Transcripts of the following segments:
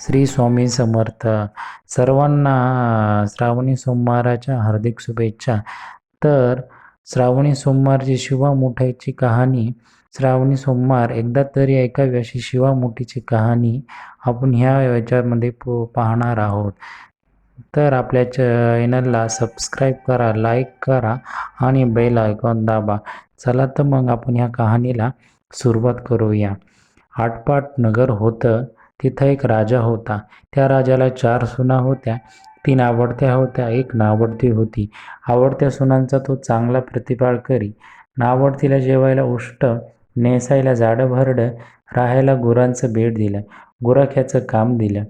श्री स्वामी समर्थ. सर्वांना श्रावणी सोमवाराच्या हार्दिक शुभेच्छा. तर श्रावणी सोमवारची शिवा मोठ्याची कहाणी श्रावणी सोमवार एकदा तरी ऐकावी अशी शिवा मुठीची कहाणी आपण ह्या याच्यामध्ये प पाहणार आहोत. तर आपल्या चॅनलला सबस्क्राईब करा लाईक करा आणि बेल आयकॉन दाबा. चला तर मग आपण ह्या कहाणीला सुरुवात करूया. आटपाट नगर होतं. तिथं एक राजा होता. त्या राजाला चार सुना होत्या. तीन आवडत्या होत्या. एक नावडती होती. आवडत्या सुनांचा तो चांगला प्रतिपाळ करी. नावडतीला जेवायला उष्ट नेसायला जाडं भरडं राहायला गुरांचं बेड दिलं. गुराख्याचं काम दिलं.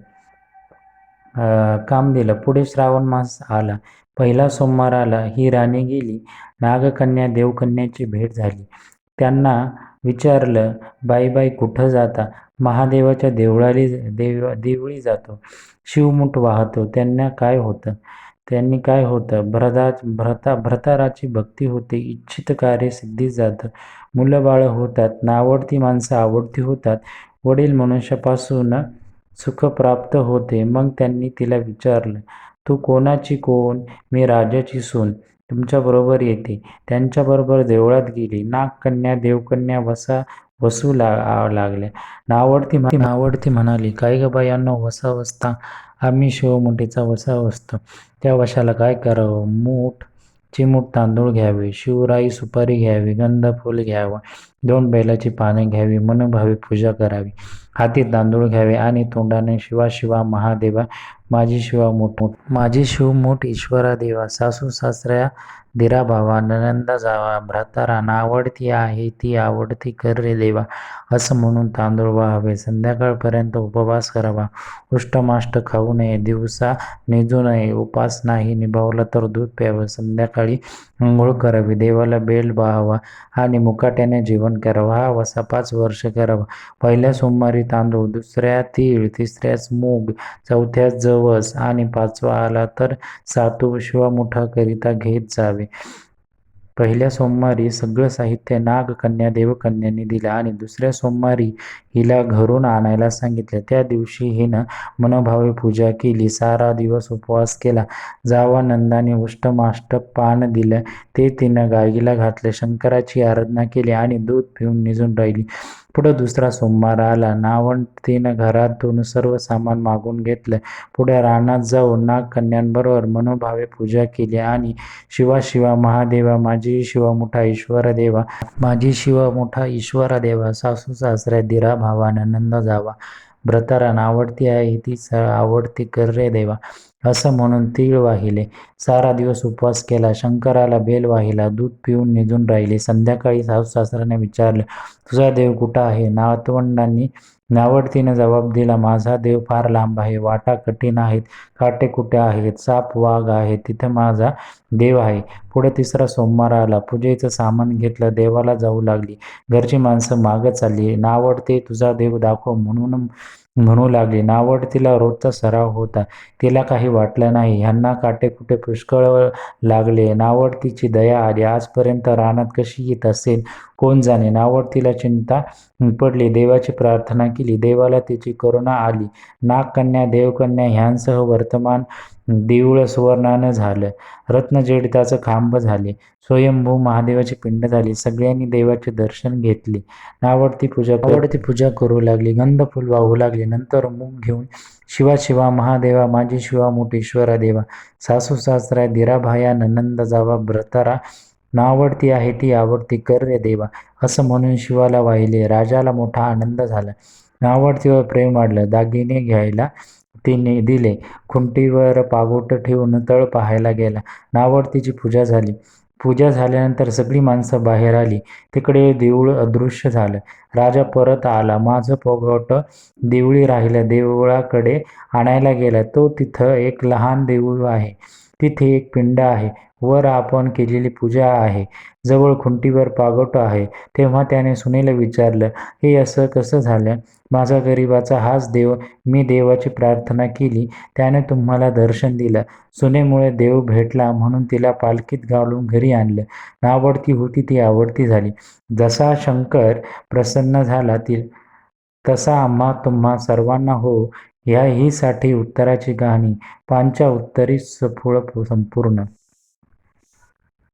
काम दिलं. पुढे श्रावण मास आला. पहिला सोमवार आला. ही राणी गेली. नागकन्या देवकन्याची भेट झाली. त्यांना विचारलं बाई बाई कुठं जाता? महादेवाच्या देवळाली देव देवळी जातो. शिवमुठ वाहतो. त्यांना काय होतं? त्यांनी काय होतं? भ्रदा भ्रता भ्रताराची भक्ती होते. इच्छित कार्य सिद्धीत जातं. मुलं बाळं होतात. नावडती माणसं आवडती होतात. वडील मनुष्यापासून सुख प्राप्त होते. मग त्यांनी तिला विचारलं तू कोणाची कोण? मी राजाची सून. तुमच्याबरोबर येते. त्यांच्याबरोबर देवळात गेली. नागकन्या देवकन्या वसा वसू लाग लागल्या. नावडती नावडती म्हणाली काय ग बायांनो वसा वसता. आम्ही शिवमुठीचा वसा वसतो. त्या वशाला काय करावं? मूठ चिमूट तांदूळ घ्यावे. शिवराई सुपारी घ्यावी. गंध फूल घ्यावं. दोन बैलाची पाने घ्यावी. मनोभावी पूजा करावी. हाती तांदूळ घ्यावे आणि तोंडाने शिवा शिवा महादेवा माझी शिवा मोठमोठ माझी शिव मोठ ईश्वरा देवा सासू सासऱ्या दिरा भावा ननंदा जावा भ्रातारा नावडती आहे ती आवडती कर रे देवा. असं म्हणून तांदूळ व्हावे संध्याकाळपर्यंत उपवास करावा. उष्टमाष्ट खाऊ नये दिवसा निजू नये उपास नाही निभावला तर दूध प्यावं. संध्याकाळी आंघोळ करावी देवाला बेल वाहावा आणि मुकाट्याने जीवन करावा. हा वसा पाच वर्ष करावा. पहिल्या सोमवारी तांदूळ दुसऱ्या तीळ तिसऱ्याच मूग चौथ्याच जवस आणि पाचवा आला तर सातू शिवामुठाकरिता घेत जावे. पहिल्या सोमवारी सगळं साहित्य नागकन्या देवकन्यांनी दिलं आणि दुसऱ्या सोमवारी हिला घरून आणायला सांगितलं. त्या दिवशी हिनं मनोभावे पूजा केली सारा दिवस उपवास केला. जावा नंदाने उष्टमाष्ट पान दिलं. ते तिनं गायीला घातलं शंकराची आराधना केली आणि दूध पिऊन निजून राहिली. पुढं दुसरा सोमवार आला. नावंतीनं घरातून सर्व सामान मागून घेतलं. पुढे रानात जाऊन नागकन्यांबरोबर मनोभावे पूजा केली आणि शिवा शिवा महादेवा माझी शिवा मोठा ईश्वर देवा माझी शिवा मोठा ईश्वरा देवा सासू सासऱ्या दिरा भावा नंद जावा भ्रतारा आवडती आहे ती स आवडती कर रे देवा असं म्हणून तीळ वाहिले. सारा दिवस उपवास केला. शंकराला बेल वाहिला. दूध पिऊन निघून राहिले. संध्याकाळी सासू सासऱ्याने विचारलं तुझा देव कुठं आहे? नातवंडांनी नावडतीने जबाब दिला माझा देव फार लांब आहे. वाटा कठीण आहेत. काटे कुठे आहेत? साप वाघ आहे. तिथं माझा देव आहे. पुढे तिसरा सोमवार आला. पूजेचं सामान घेतलं. देवाला जाऊ लागली. घरची माणसं मागं चालली. नावडते तुझा देव दाखव. म्हणून म्हणू लागली नावडतीला रोजचा सराव होता. तिला काही वाटलं नाही. ह्यांना काटे कुठे पुष्कळ लागले. नावड तिची दया आली. आजपर्यंत रानात कशी येत असेल? कोण जाणे? नावडतीला चिंता पडली. देवाची प्रार्थना केली. देवाला तिची करुणा आली. नागकन्या देवकन्या ह्यांसह वर्तमान देऊळ सुवर्णानं झालं. रत्नजडिताचं खांब झाले. स्वयंभू महादेवाची पिंड झाली. सगळ्यांनी देवाचे दर्शन घेतले. नावडती पूजा नावडती पूजा करू लागली. गंध फुल वाहू लागले. नंतर मूग घेऊन शिवा शिवा महादेवा माझी शिवा मोठेश्वरा देवा सासू सासरा दिराभाया ननंद जावा भ्रतारा नावडती आहे ती आवडती कर रे देवा. असं म्हणून शिवाला वाहिले. राजाला मोठा आनंद झाला. नावडतीवर प्रेम वाढलं. दागिने घ्यायला तिने दिले. खुंटीवर पागोट ठेवून तळ पाहायला गेला. नावडतीची पूजा झाली. पूजा झाल्यानंतर सगळी माणसं बाहेर आली. तिकडे देऊळ अदृश्य झालं. राजा परत आला. माझं पोगोट देवळी राहिलं. देवळाकडे आणायला गेला. तो तिथं एक लहान देऊळ आहे. तिथे एक पिंड आहे. वर आपण केलेली पूजा आहे. जवळ खुंटीवर पागोट आहे. तेव्हा त्याने सुनेला विचारलं हे असं कसं झालं? माझा गरिबाचा हाच देव मी देवाची प्रार्थना केली. त्याने तुम्हाला दर्शन दिलं. सुनेमुळे देव भेटला म्हणून तिला पालखीत घालून घरी आणलं. नावडती होती ती आवडती झाली. जसा शंकर प्रसन्न झाला ती तसा आम्हा तुम्हा सर्वांना हो. ह्या हीसाठी उत्तराची कहाणी पांच्या उत्तरी सफुळ संपूर्ण.